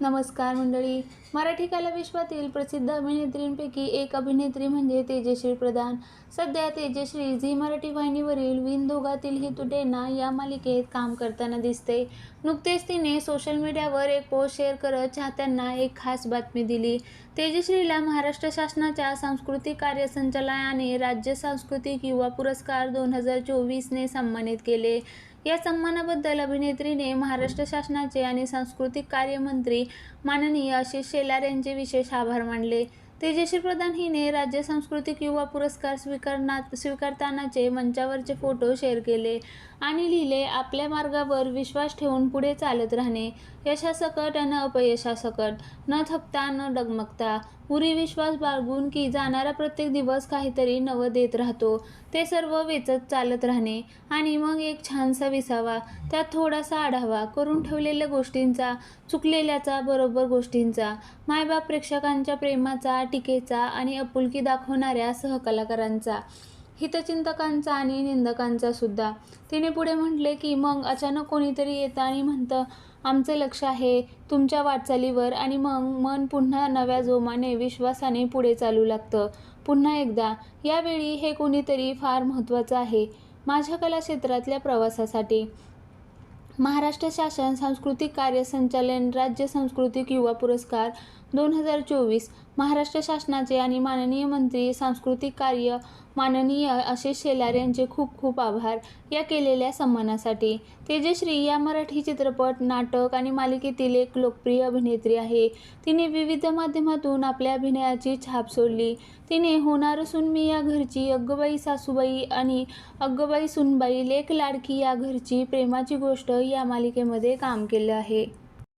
नमस्कार मंडळी. मराठी कला विश्वातील प्रसिद्ध अभिनेत्रींपैकी एक अभिनेत्री म्हणजे तेजश्री प्रधान. सध्या तेजश्री झी मराठी वाहिनीवरील विन दोघातील ही तुटेना या मालिकेत काम करताना दिसते. नुकतेच तिने सोशल मीडियावर एक पोस्ट शेअर करत चाहत्यांना एक खास बातमी दिली. तेजश्रीला महाराष्ट्र शासनाच्या सांस्कृतिक कार्य संचालनाने राज्य सांस्कृतिक युवा पुरस्कार दोन हजार चोवीसने सन्मानित केले. या सन्मानाबद्दल अभिनेत्रीने महाराष्ट्र शासनाचे आणि सांस्कृतिक कार्यमंत्री माननीय आशिष शेलार यांचे विशेष आभार मानले. तेजश्री प्रधान हिने राज्य सांस्कृतिक युवा पुरस्कार स्वीकारना स्वीकारतानाचे मंचावरचे फोटो शेअर केले आणि लिहिले आपल्या मार्गावर विश्वास ठेवून पुढे चालत राहणे यशासकट आणि अपयशासकट. न थकता न डगमगता. पुरी विश्वास बाळगून की जाणारा प्रत्येक दिवस काहीतरी नवं देत राहतो. ते सर्व वेचत चालत राहणे. आणि मग एक छानसा विसावा. त्यात थोडासा आढावा करून ठेवलेल्या गोष्टींचा चुकलेल्याचा बरोबर गोष्टींचा. मायबाप प्रेक्षकांच्या प्रेमाचा टीकेचा आणि आपुलकी दाखवणाऱ्या सहकलाकारांचा हितचिंतकांचा आणि निंदकांचा सुद्धा. तिने पुढे म्हटले की मग अचानक कोणीतरी येतं आणि म्हणतं आमचं लक्ष आहे तुमच्या वाटचालीवर आणि मग मन पुन्हा नव्या जोमाने विश्वासाने पुढे चालू लागतं. पुन्हा एकदा यावेळी हे कोणीतरी फार महत्त्वाचं आहे माझ्या कला क्षेत्रातल्या प्रवासासाठी. महाराष्ट्र शासन सांस्कृतिक कार्य संचालन राज्य सांस्कृतिक युवा पुरस्कार दोन हजार चोवीस महाराष्ट्र शासनाचे आणि माननीय मंत्री सांस्कृतिक कार्य माननीय आशिष शेलार यांचे खूप खूप आभार या केलेल्या सन्मानासाठी. तेजश्री या मराठी चित्रपट नाटक आणि मालिकेतील एक लोकप्रिय अभिनेत्री आहे. तिने विविध माध्यमातून आपल्या अभिनयाची छाप सोडली. तिने होणार सुन मी या घरची अग्गबाई सासूबाई आणि अग्गबाई सुनबाई लेक लाडकी या घरची प्रेमाची गोष्ट या मालिकेमध्ये काम केलं आहे.